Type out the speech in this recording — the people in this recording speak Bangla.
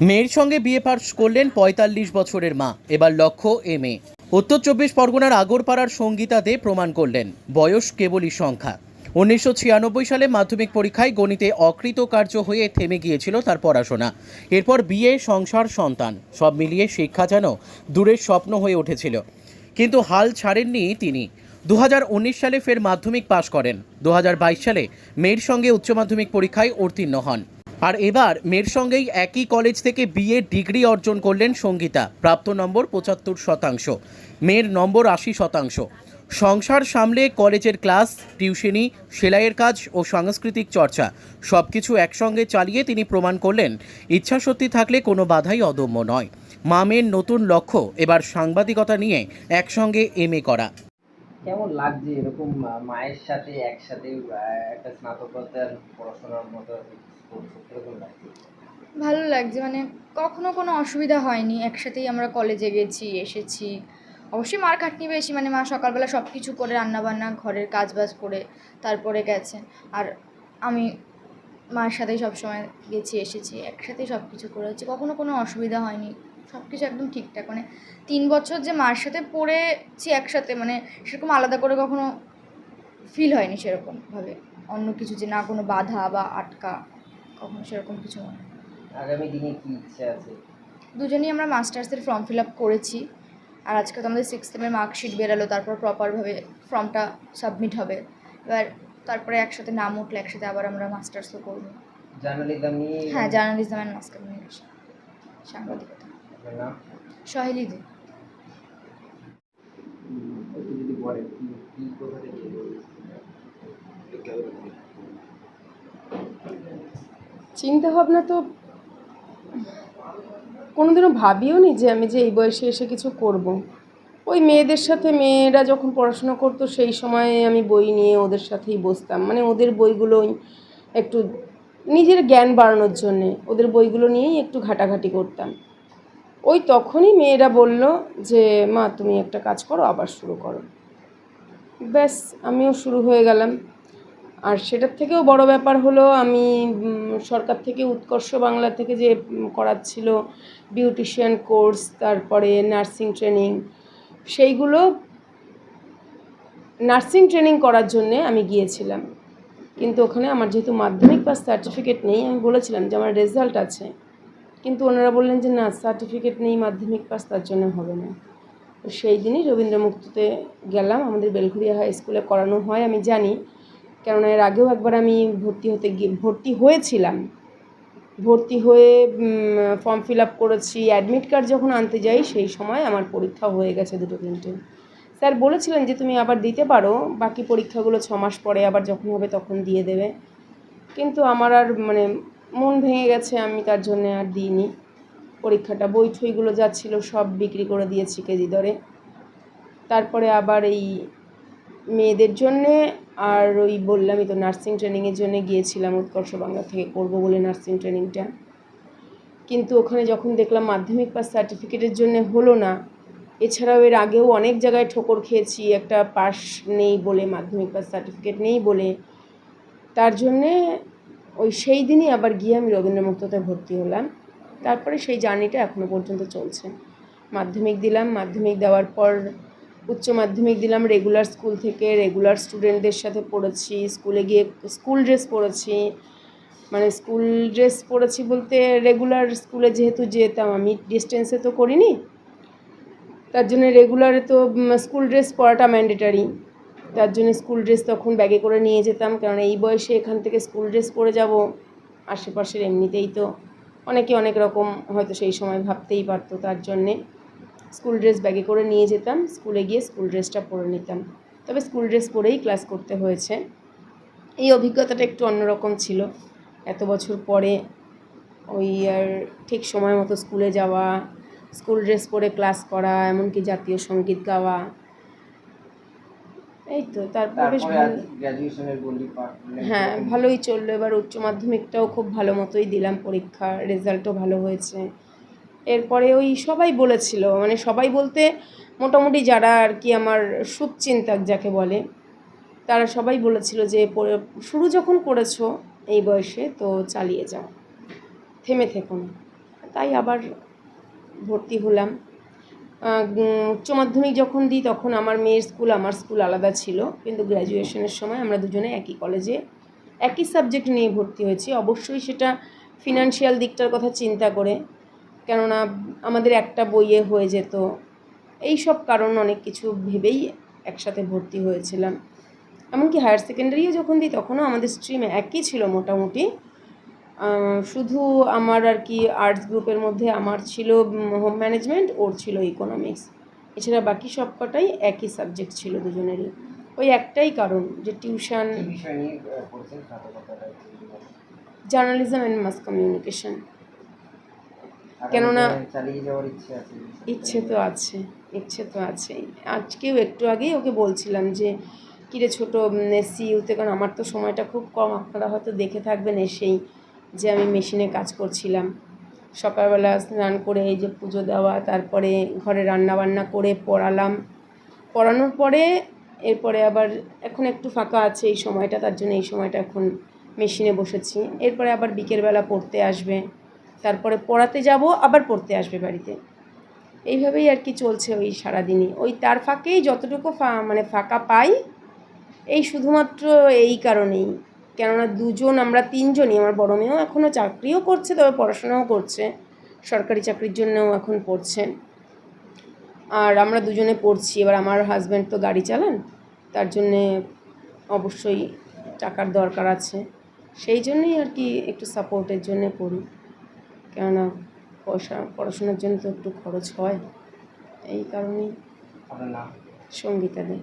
মেয়ের সঙ্গে বিয়ে পাশ করলেন পঁয়তাল্লিশ বছরের মা। এবার লক্ষ্য এ উত্তর চব্বিশ পরগনার আগরপাড়ার সঙ্গীতা দে প্রমাণ করলেন। বয়স কেবলই সংখ্যা। উনিশশো ছিয়ানব্বই সালে মাধ্যমিক পরীক্ষায় গণিতে অকৃতকার্য হয়ে থেমে গিয়েছিল তার পড়াশোনা। এরপর বিয়ে, সংসার, সন্তান, সব মিলিয়ে শিক্ষা যেন দূরের স্বপ্ন হয়ে উঠেছিল। কিন্তু হাল ছাড়েননি তিনি। দু হাজার উনিশ সালে ফের মাধ্যমিক পাশ করেন। দু হাজার বাইশ সালে মেয়ের সঙ্গে উচ্চ মাধ্যমিক পরীক্ষায় উত্তীর্ণ হন। আর এবার মেয়ের সঙ্গেই একই কলেজ থেকে বিএ ডিগ্রি অর্জন করলেন সঙ্গীতা। প্রাপ্ত নম্বর পঁচাত্তর শতাংশ, মেয়ের নম্বর আশি শতাংশ। সংসার সামলে কলেজের ক্লাস, টিউশনি, সেলাইয়ের কাজ ও সাংস্কৃতিক চর্চা সব কিছু একসঙ্গে চালিয়ে তিনি প্রমাণ করলেন ইচ্ছাশক্তি থাকলে কোনো বাধাই অদম্য নয়। মামের নতুন লক্ষ্য, এবার সাংবাদিকতা নিয়ে একসঙ্গে এম করা। কেমন লাগছে এরকম মায়ের সাথে একসাথে একটা স্নাতকোত্তর পড়াশোনার মতো লাগছে? ভালো লাগছে মানে কখনো কোনো অসুবিধা হয়নি। একসাথেই আমরা কলেজে গেছি, এসেছি। অবশ্যই মার খাটনি বেশি মানে মা সকালবেলা সব কিছু করে, রান্নাবান্না, ঘরের কাজ বাজ করে, তারপরে গেছে। আর আমি মার সাথেই সবসময় গেছি, এসেছি, একসাথেই সব কিছু করেছি। কখনো কোনো অসুবিধা হয়নি। সব কিছু একদম ঠিকঠাক। মানে তিন বছর যে মার সাথে পড়েছি একসাথে মানে সেরকম আলাদা করে কখনো ফিল হয়নি সেরকমভাবে। অন্য কিছু যে না কোনো বাধা বা আটকা কখনো সেরকম কিছু মনে হয় আগামী দিনে কি ইচ্ছা আছে? দুজনেই আমরা মাস্টার্সের ফর্ম ফিল আপ করেছি। আর আজকে তো আমাদের সিক্স সেমের মার্কশিট বেরালো তারপর প্রপারভাবে ফর্মটা সাবমিট হবে। এবার তারপরে একসাথে নাম উঠলে একসাথে আবার আমরা মাস্টার্সও করব। জার্নালিজম নিয়ে হ্যাঁ জার্নালিজম অ্যান্ড মাস কমিউনিকেশন সাংবাদিকতা চিন্তা ভাবনা তো কোনোদিনও ভাবিও নি যে আমি যে এই বয়সে এসে কিছু করব। ওই মেয়েদের সাথে মেয়েরা যখন পড়াশোনা করতো, সেই সময়ে আমি বই নিয়ে ওদের সাথেই বসতাম। মানে ওদের বইগুলোই একটু নিজের জ্ঞান বাড়ানোর জন্যে ওদের বইগুলো নিয়েই একটু ঘাটাঘাটি করতাম। ওই তখনই মেয়েরা বলল যে, মা, তুমি একটা কাজ করো, আবার শুরু করো। ব্যাস, আমিও শুরু হয়ে গেলাম। আর সেটার থেকেও বড় ব্যাপার হলো, আমি সরকার থেকে উৎকর্ষ বাংলা থেকে যে করাচ্ছিল বিউটিশিয়ান কোর্স, তারপরে নার্সিং ট্রেনিং, সেইগুলো নার্সিং ট্রেনিং করার জন্যে আমি গিয়েছিলাম। কিন্তু ওখানে আমার যেহেতু মাধ্যমিক পাস সার্টিফিকেট নেই, আমি বলেছিলাম যে আমার রেজাল্ট আছে। কিন্তু ওনারা বললেন যে, না সার্টিফিকেট নেই, মাধ্যমিক পাস তার জন্য হবে না। তো সেই দিনই রবীন্দ্র মুক্ততে গেলাম। আমাদের বেলঘুরিয়া হাই স্কুলে করানো হয়, আমি জানি। কেননা এর আগেও একবার আমি ভর্তি হতে গিয়ে, ভর্তি হয়েছিলাম। ভর্তি হয়ে ফর্ম ফিল আপ করেছি। অ্যাডমিট কার্ড যখন আনতে যাই, সেই সময় আমার পরীক্ষা হয়ে গেছে দুটো তিনটে। স্যার বলেছিলেন যে, তুমি আবার দিতে পারো। বাকি পরীক্ষাগুলো ছ মাস পরে আবার যখন হবে তখন দিয়ে দেবে। কিন্তু আমার আর মানে মন ভেঙে গেছে, আমি তার জন্য আর দিইনি। পরীক্ষাটা, বই ঠইগুলো যা ছিল সব বিক্রি করে দিয়েছি কেজি দরে। তারপরে আবার এই মেয়েদের জন্যে আর ওই বললামই তো নার্সিং ট্রেনিংয়ের জন্য গিয়েছিলাম উৎকর্ষ বাংলা থেকে করব বলে নার্সিং ট্রেনিংটা। কিন্তু ওখানে যখন দেখলাম মাধ্যমিক পাস সার্টিফিকেটের জন্য হলো না, এছাড়াও এর আগেও অনেক জায়গায় ঠোকর খেয়েছি, একটা পাস নেই বলে, মাধ্যমিক পাস সার্টিফিকেট নেই বলে। তার জন্যে ওই সেই দিনই আবার গিয়ে আমি রবীন্দ্র মুক্ততে ভর্তি হলাম। তারপরে সেই জার্নিটা এখনও পর্যন্ত চলছে। মাধ্যমিক দিলাম, মাধ্যমিক দেওয়ার পর উচ্চ মাধ্যমিক দিলাম রেগুলার স্কুল থেকে রেগুলার স্টুডেন্টদের সাথে পড়েছি স্কুলে গিয়ে স্কুল ড্রেস পরেছি মানে স্কুল ড্রেস পরেছি বলতে রেগুলার স্কুলে যেহেতু যেতাম আমি ডিস্টেন্সে তো করিনি। তার জন্য রেগুলারে তো স্কুল ড্রেস পরাটা ম্যান্ডেটারি তার জন্য স্কুল ড্রেস তখন ব্যাগে করে নিয়ে যেতাম, কারণ এই বয়সে এখান থেকে স্কুল ড্রেস পরে যাব, আশেপাশের এমনিতেই তো অনেকে অনেক রকম হয়তো সেই সময় ভাবতেই পারতো তার জন্যে। স্কুল ড্রেস ব্যাগে করে নিয়ে যেতাম, স্কুলে গিয়ে স্কুল ড্রেসটা পরে নিতাম। তবে স্কুল ড্রেস পরেই ক্লাস করতে হয়েছে। এই অভিজ্ঞতাটা একটু অন্যরকম ছিল। এত বছর পরে ওই আর ঠিক সময় মতো স্কুলে যাওয়া, স্কুল ড্রেস পরে ক্লাস করা, এমনকি জাতীয় সংগীত গাওয়া এই তো তারপর বেশ ভালো গ্র্যাজুয়েশনের হ্যাঁ ভালোই চলল। এবার উচ্চ মাধ্যমিকটাও খুব ভালো মতোই দিলাম পরীক্ষা রেজাল্টও ভালো হয়েছে। এরপরে ওই সবাই বলেছিল মানে সবাই বলতে মোটামুটি যারা আর কি আমার শুভচিন্তক যাকে বলে তারা সবাই বলেছিল যে শুরু যখন করেছ এই বয়সে তো চালিয়ে যাও। থেমে থেকো না। তাই আবার ভর্তি হলাম। উচ্চ মাধ্যমিক যখন দিই, তখন আমার মেয়ের স্কুল আমার স্কুল আলাদা ছিল। কিন্তু গ্র্যাজুয়েশনের সময় আমরা দুজনে একই কলেজে একই সাবজেক্ট নিয়ে ভর্তি হয়েছি। অবশ্যই সেটা ফিনান্সিয়াল দিকটার কথা চিন্তা করে। কেননা আমাদের একটা বইয়ে হয়ে যেত। এই সব কারণ অনেক কিছু ভেবেই একসাথে ভর্তি হয়েছিলাম। এমনকি হায়ার সেকেন্ডারিও যখন দিই, তখনও আমাদের স্ট্রিম একই ছিল মোটামুটি। শুধু আমার আর কি আর্টস গ্রুপের মধ্যে আমার ছিল হোম ম্যানেজমেন্ট ওর ছিল ইকোনমিক্স এছাড়া বাকি সব কটাই একই সাবজেক্ট ছিল দুজনেরই। ওই একটাই কারণ যে tuition journalism and mass communication কেননা- ইচ্ছে তো আছে ইচ্ছে তো আছেই। আজকেও একটু আগেই ওকে বলছিলাম যে কিরে ছোটো সিইউতে কারণ আমার তো সময়টা খুব কম আপনারা হয়তো দেখে থাকবেন এসেই। যে আমি মেশিনে কাজ করছিলাম। সকালবেলা স্নান করে এই যে পুজো দেওয়া, তারপরে ঘরে রান্না বান্না করে পড়ালাম। পড়ানোর পরে এরপরে আবার এখন একটু ফাঁকা আছে এই সময়টা, তার জন্য এই সময়টা এখন মেশিনে বসেছি। এরপরে আবার বিকেলবেলা পড়তে আসবে। তারপরে পড়াতে যাব, আবার পড়তে আসবে বাড়িতে। এইভাবেই আর কি চলছে ওই সারাদিনই। ওই তার ফাঁকেই যতটুকু ফা- মানে ফাঁকা পাই, এই শুধুমাত্র এই কারণেই। কেননা দুজন আমরা তিনজনই আমার বড় মেয়েও এখনও চাকরিও করছে তবে পড়াশোনাও করছে। সরকারি চাকরির জন্যও এখন পড়ছে আর আমরা দুজনে পড়ছি এবার আমার হাজব্যান্ড তো গাড়ি চালান তার জন্যে অবশ্যই টাকার দরকার আছে। সেই জন্যই আর কি একটু সাপোর্টের জন্যে পড়ি কেননা পয়সা পড়াশোনার জন্য তো একটু খরচ হয়। এই কারণেই সঙ্গীতা দেয়